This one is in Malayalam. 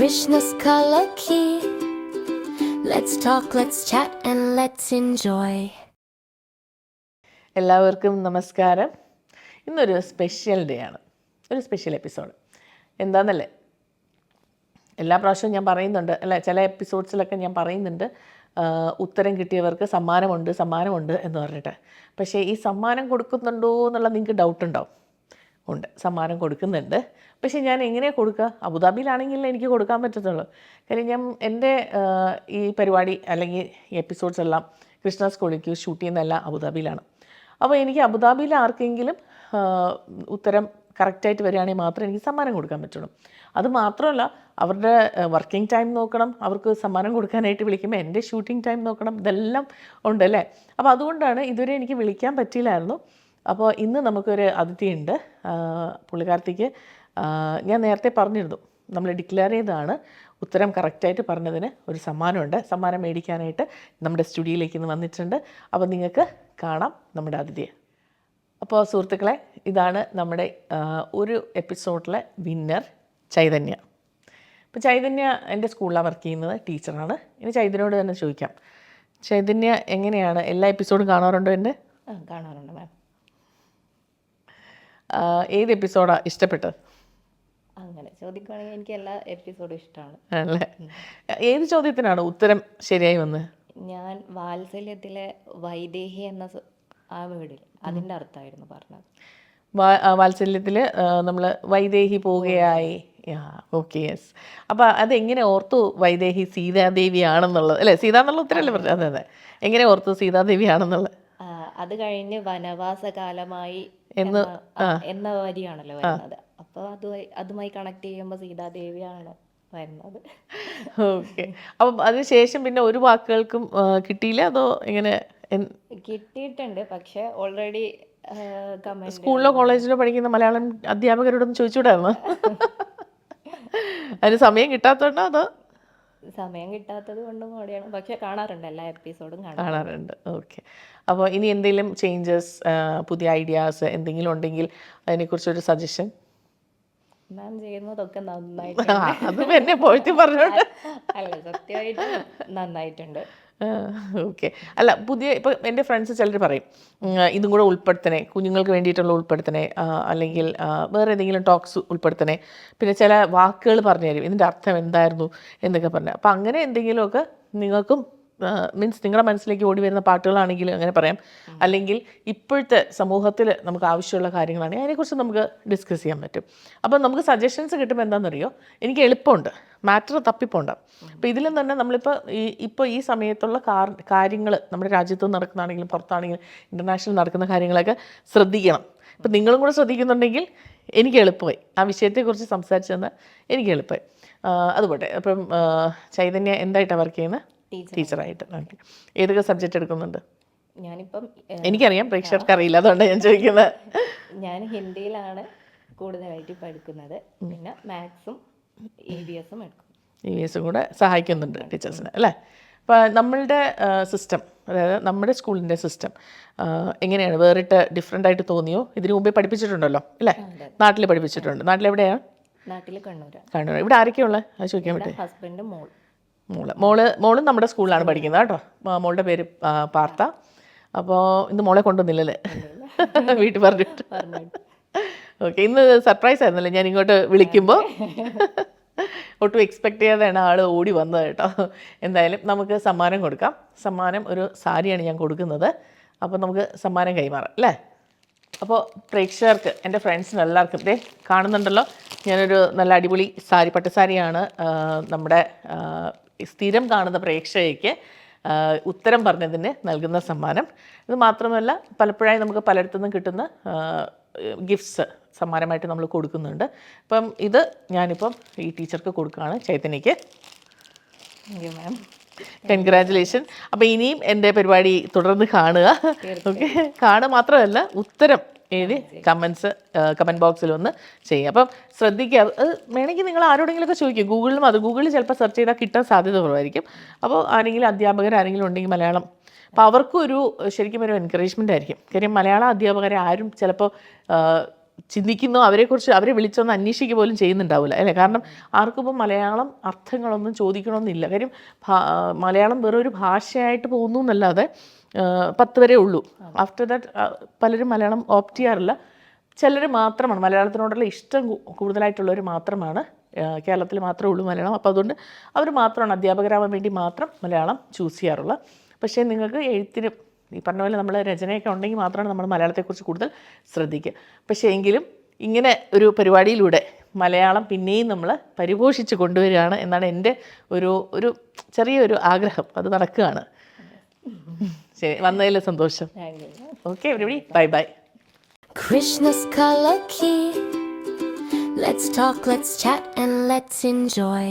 Krishna's color key. Let's talk, let's chat, and let's enjoy. എല്ലാവർക്കും നമസ്കാരം. ഇന്നൊരു സ്പെഷ്യൽ ഡേ ആണ്. ഒരു സ്പെഷ്യൽ എപ്പിസോഡ് എന്താണെന്നല്ലേ എല്ലാ പ്രാവശ്യവും ഞാൻ പറയുന്നുണ്ട്. അല്ല ചില എപ്പിസോഡ്സിലൊക്കെ ഞാൻ പറയുന്നുണ്ട്. ഉത്തരം കിട്ടിയവർക്ക് സമ്മാനമുണ്ട് സമ്മാനമുണ്ട് എന്ന് പറഞ്ഞിട്ട്. പക്ഷേ ഈ സമ്മാനം കൊടുക്കുന്നുണ്ടോ എന്നുള്ള നിങ്ങൾക്ക് ഡൗട്ട് ഉണ്ടാവും ഉണ്ട് സമ്മാനം കൊടുക്കുന്നുണ്ട്. പക്ഷേ ഞാൻ എങ്ങനെയാണ് കൊടുക്കുക? അബുദാബിയിലാണെങ്കിൽ എനിക്ക് കൊടുക്കാൻ പറ്റത്തുള്ളൂ. കാര്യം ഞാൻ എന്റെ ഈ പരിപാടി അല്ലെങ്കിൽ എപ്പിസോഡ്സ് എല്ലാം കൃഷ്ണ സ്കൂളിലേക്ക് ഷൂട്ട് ചെയ്യുന്നതെല്ലാം അബുദാബിയിലാണ്. അപ്പോൾ എനിക്ക് അബുദാബിയിൽ ആർക്കെങ്കിലും ഉത്തരം കറക്റ്റായിട്ട് വരികയാണെങ്കിൽ മാത്രമേ എനിക്ക് സമ്മാനം കൊടുക്കാൻ പറ്റുള്ളൂ. അത് മാത്രമല്ല അവരുടെ വർക്കിംഗ് ടൈം നോക്കണം അവർക്ക് സമ്മാനം കൊടുക്കാനായിട്ട് വിളിക്കുമ്പോൾ എന്റെ ഷൂട്ടിംഗ് ടൈം നോക്കണം ഇതെല്ലാം ഉണ്ടല്ലേ? അപ്പോൾ അതുകൊണ്ടാണ് ഇതുവരെ എനിക്ക് വിളിക്കാൻ പറ്റിയില്ലായിരുന്നു. അപ്പോൾ ഇന്ന് നമുക്കൊരു അതിഥിയുണ്ട്. പുള്ളിക്കാർത്തിക്ക് ഞാൻ നേരത്തെ പറഞ്ഞിരുന്നു. നമ്മൾ ഡിക്ലെയർ ചെയ്തതാണ്. ഉത്തരം കറക്റ്റായിട്ട് പറഞ്ഞതിന് ഒരു സമ്മാനമുണ്ട്. സമ്മാനം മേടിക്കാനായിട്ട് നമ്മുടെ സ്റ്റുഡിയോയിലേക്ക് ഇന്ന് വന്നിട്ടുണ്ട്. അപ്പോൾ നിങ്ങൾക്ക് കാണാം നമ്മുടെ അതിഥിയെ. അപ്പോൾ സുഹൃത്തുക്കളെ ഇതാണ് നമ്മുടെ ഒരു എപ്പിസോഡിലെ വിന്നർ ചൈതന്യ. ഇപ്പോൾ ചൈതന്യ എന്റെ സ്കൂളിലാണ് വർക്ക് ചെയ്യുന്നത് ടീച്ചറാണ്. ഇനി ചൈതന്യയോട് തന്നെ ചോദിക്കാം. ചൈതന്യ എങ്ങനെയാണ്? എല്ലാ എപ്പിസോഡും കാണാറുണ്ടോ എന്റെ കാണാറുണ്ട് മാം. ഏത് എപ്പിസോഡാണ് ഇഷ്ടപ്പെട്ടത്? അങ്ങനെ ചോദിക്കുവാണെങ്കിൽ എനിക്ക് എല്ലാ എപ്പിസോഡും ഇഷ്ടമാണ്. അല്ലേ ഏത് ചോദ്യത്തിനാണ് ഉത്തരം ശരിയായി വന്നത്? ഞാൻ വാത്സല്യത്തിലെ വൈദേഹി എന്ന ആ വീടിൽ അതിന്റെ അർത്ഥമായിരുന്നു പറഞ്ഞത്. വാത്സല്യത്തിൽ നമ്മൾ വൈദേഹി പോവുകയായി ഓക്കെ യെസ് അപ്പോൾ എങ്ങനെ ഓർത്തു വൈദേഹി സീതാദേവി ആണെന്നുള്ളത്? അല്ലേ സീത എന്നുള്ള ഉത്തരമല്ലേ പറഞ്ഞത്? അതെ അതെ. എങ്ങനെ ഓർത്തു സീതാദേവി ആണെന്നുള്ളത്? അത് കഴിഞ്ഞ് വനവാസ കാലമായി എന്ന് എന്ന- വരിയാണല്ലോ വരുന്നത്. അപ്പോൾ അത് അതുമായി കണക്ട് ചെയ്യുമ്പോൾ സീതാദേവിയാണ് വരുന്നത്. ഓക്കെ. അപ്പം അതിനുശേഷം പിന്നെ ഒരു വാക്കുകൾക്കും കിട്ടിയില്ല അതോ ഇങ്ങനെ കിട്ടിയിട്ടുണ്ട്. പക്ഷെ ഓൾറെഡി സ്കൂളിലോ കോളേജിലോ പഠിക്കുന്ന മലയാളം അധ്യാപകരോടൊന്നും ചോദിച്ചുകൂടായിരുന്നു? അതിന് സമയം കിട്ടാത്തോണ്ടോ അതോ സമയം കിട്ടാത്തത് കൊണ്ടും കൂടിയാണ്. പക്ഷെ കാണാറുണ്ട് എല്ലാ എപ്പിസോഡും കാണാം കാണാറുണ്ട്. ഓക്കെ. അപ്പോൾ ഇനി എന്തെങ്കിലും ചേഞ്ചസ് പുതിയ ഐഡിയാസ് എന്തെങ്കിലും ഉണ്ടെങ്കിൽ അതിനെക്കുറിച്ചൊരു സജഷൻ? മാം ചെയ്യുന്നതൊക്കെ നന്നായിട്ട് അത് എന്നെ പോയിട്ട് പറഞ്ഞോണ്ട്. അല്ല സത്യമായിട്ട് നന്നായിട്ടുണ്ട്. ഓക്കെ. അല്ല പുതിയ ഇപ്പോൾ എന്റെ ഫ്രണ്ട്സ് ചിലർ പറയും ഇതും കൂടെ ഉൾപ്പെടുത്തണേ കുഞ്ഞുങ്ങൾക്ക് വേണ്ടിയിട്ടുള്ള ഉൾപ്പെടുത്തണേ അല്ലെങ്കിൽ വേറെ ഏതെങ്കിലും ടോക്സ് ഉൾപ്പെടുത്തണേ. പിന്നെ ചില വാക്കുകൾ പറഞ്ഞു തരും ഇതിന്റെ അർത്ഥം എന്തായിരുന്നു എന്നൊക്കെ പറഞ്ഞു. അപ്പോൾ അങ്ങനെ എന്തെങ്കിലുമൊക്കെ നിങ്ങൾക്കും മീൻസ് നിങ്ങളുടെ മനസ്സിലേക്ക് ഓടി വരുന്ന പാട്ടുകളാണെങ്കിൽ അങ്ങനെ പറയാം. അല്ലെങ്കിൽ ഇപ്പോഴത്തെ സമൂഹത്തിൽ നമുക്ക് ആവശ്യമുള്ള കാര്യങ്ങളാണെങ്കിൽ അതിനെക്കുറിച്ച് നമുക്ക് ഡിസ്കസ് ചെയ്യാൻ പറ്റും. അപ്പോൾ നമുക്ക് സജഷൻസ് കിട്ടുമ്പോൾ എന്താണെന്നറിയോ? എനിക്ക് എളുപ്പമുണ്ട്. മാറ്റർ തപ്പിപ്പോണ്ട. അപ്പോൾ ഇതിലും തന്നെ നമ്മളിപ്പോൾ ഈ ഇപ്പോൾ ഈ സമയത്തുള്ള കാര്യങ്ങൾ നമ്മുടെ രാജ്യത്ത് നടക്കുന്നതാണെങ്കിലും പുറത്താണെങ്കിലും ഇന്റർനാഷണൽ നടക്കുന്ന കാര്യങ്ങളൊക്കെ ശ്രദ്ധിക്കണം. ഇപ്പം നിങ്ങളും കൂടെ ശ്രദ്ധിക്കുന്നുണ്ടെങ്കിൽ എനിക്ക് എളുപ്പമായി. ആ വിഷയത്തെക്കുറിച്ച് സംസാരിച്ചു തന്നാൽ എനിക്ക് എളുപ്പമായി. അതുപോട്ടെ. അപ്പം ചൈതന്യ എന്തായിട്ടാണ് വർക്ക് ചെയ്യുന്നത് ടീച്ചറായിട്ട്. ഓക്കെ. ഏതൊക്കെ സബ്ജക്റ്റ് എടുക്കുന്നുണ്ട്? ഞാനിപ്പം എനിക്കറിയാം പ്രേക്ഷകർക്ക് അറിയില്ല. അതുകൊണ്ടാണ് ഞാൻ ചോദിക്കുന്നത് ഞാൻ ഹിന്ദിയിലാണ് കൂടുതലായിട്ട് പഠിക്കുന്നത്. പിന്നെ മാത്സും ഇ വി എസും എടുക്കും. ഇ വി എസും കൂടെ സഹായിക്കുന്നുണ്ട് ടീച്ചേഴ്സിന് അല്ലേ? അപ്പോൾ നമ്മളുടെ സിസ്റ്റം അതായത് നമ്മുടെ സ്കൂളിന്റെ സിസ്റ്റം എങ്ങനെയാണ്? വേറിട്ട് ഡിഫറെന്റ് ആയിട്ട് തോന്നിയോ? ഇതിനു മുമ്പേ പഠിപ്പിച്ചിട്ടുണ്ടല്ലോ അല്ലേ? നാട്ടിൽ പഠിപ്പിച്ചിട്ടുണ്ട്. നാട്ടിലെവിടെയാണ് നാട്ടിൽ കണ്ണൂർ കണ്ണൂർ ഇവിടെ ആരൊക്കെയുള്ള അത് ചോദിക്കാൻ പറ്റും. ഹസ്ബൻഡ് മോൾ മോൾ. മോൾ മോളും നമ്മുടെ സ്കൂളിലാണ് പഠിക്കുന്നത് കേട്ടോ. മോളുടെ പേര് പാർത്ത അപ്പോൾ ഇന്ന് മോളെ കൊണ്ടുവന്നില്ലല്ലേ? വീട്ടിൽ പറഞ്ഞിട്ട്. ഓക്കെ ഇന്ന് സർപ്രൈസ് ആയിരുന്നല്ലേ? ഞാൻ ഇങ്ങോട്ട് വിളിക്കുമ്പോൾ ഒട്ടും എക്സ്പെക്ട് ചെയ്യാതെയാണ് ആൾ ഓടി വന്നത് കേട്ടോ. എന്തായാലും നമുക്ക് സമ്മാനം കൊടുക്കാം. സമ്മാനം ഒരു സാരിയാണ് ഞാൻ കൊടുക്കുന്നത്. അപ്പോൾ നമുക്ക് സമ്മാനം കൈമാറാം അല്ലേ? അപ്പോൾ പ്രേക്ഷകർക്ക് എന്റെ ഫ്രണ്ട്സിന് എല്ലാവർക്കും ദേ കാണുന്നുണ്ടല്ലോ. ഞാനൊരു നല്ല അടിപൊളി സാരി പട്ടുസാരിയാണ് നമ്മുടെ സ്ഥിരം കാണുന്ന പ്രേക്ഷകയ്ക്ക് ഉത്തരം പറഞ്ഞതിന് നൽകുന്ന സമ്മാനം. ഇത് മാത്രമല്ല പലപ്പോഴായി നമുക്ക് പലയിടത്തുനിന്നും കിട്ടുന്ന ഗിഫ്റ്റ്സ് സമ്മാനമായിട്ട് നമ്മൾ കൊടുക്കുന്നുണ്ട്. അപ്പം ഇത് ഞാനിപ്പം ഈ ടീച്ചർക്ക് കൊടുക്കുകയാണ് ചൈതന്യയ്ക്ക്. താങ്ക് യു മാം കൺഗ്രാറ്റുലേഷൻ അപ്പോൾ ഇനിയും എന്റെ പരിപാടി തുടർന്ന് കാണുക. ഓക്കെ കാണുക മാത്രമല്ല ഉത്തരം എഴുതി കമൻസ് കമന്റ് ബോക്സിൽ ഒന്ന് ചെയ്യുക. അപ്പം ശ്രദ്ധിക്കുക. അത് വേണമെങ്കിൽ നിങ്ങൾ ആരോടെങ്കിലുമൊക്കെ ചോദിക്കും. ഗൂഗിളിലും അത് ഗൂഗിളിൽ ചിലപ്പോൾ സെർച്ച് ചെയ്താൽ കിട്ടാൻ സാധ്യത കുറവായിരിക്കും. അപ്പോൾ ആരെങ്കിലും അധ്യാപകർ ആരെങ്കിലും ഉണ്ടെങ്കിൽ മലയാളം. അപ്പോൾ അവർക്കും ഒരു ശരിക്കും ഒരു എൻകറേജ്മെന്റ് ആയിരിക്കും. കാര്യം മലയാള അധ്യാപകരെ ആരും ചിലപ്പോൾ ചിന്തിക്കുന്നോ അവരെക്കുറിച്ച് അവരെ വിളിച്ചൊന്ന് അന്വേഷിക്കുക പോലും ചെയ്യുന്നുണ്ടാവില്ല അല്ലേ? കാരണം ആർക്കും ഇപ്പം മലയാളം അർത്ഥങ്ങളൊന്നും ചോദിക്കണമെന്നില്ല. കാര്യം മലയാളം വെറൊരു ഭാഷയായിട്ട് പോകുന്നു എന്നല്ലാതെ പത്ത് വരെ ഉള്ളൂ. ആഫ്റ്റർ ദാറ്റ് പലരും മലയാളം ഓപ്റ്റ് ചെയ്യാറില്ല. ചിലർ മാത്രമാണ് മലയാളത്തിനോടുള്ള ഇഷ്ടം കൂടുതലായിട്ടുള്ളവർ മാത്രമാണ് കേരളത്തിൽ മാത്രമേ ഉള്ളൂ മലയാളം. അപ്പോൾ അതുകൊണ്ട് അവർ മാത്രമാണ് അധ്യാപകരാവാൻ വേണ്ടി മാത്രം മലയാളം ചൂസ് ചെയ്യാറുള്ളത്. പക്ഷേ നിങ്ങൾക്ക് എഴുത്തിന് ഈ പറഞ്ഞ പോലെ നമ്മൾ രചനയൊക്കെ ഉണ്ടെങ്കിൽ മാത്രമാണ് നമ്മൾ മലയാളത്തെക്കുറിച്ച് കൂടുതൽ ശ്രദ്ധിക്കുക. പക്ഷേ എങ്കിലും ഇങ്ങനെ ഒരു പരിപാടിയിലൂടെ മലയാളം പിന്നെയും നമ്മൾ പരിപോഷിച്ച് കൊണ്ടുവരികയാണ് എന്നാണ് എന്റെ ഒരു ഒരു ചെറിയൊരു ആഗ്രഹം. അത് നടക്കുകയാണ്. ശരി വന്നതിൽ സന്തോഷം. Okay everybody bye bye Krishna's color key. Let's talk, let's chat, and let's enjoy.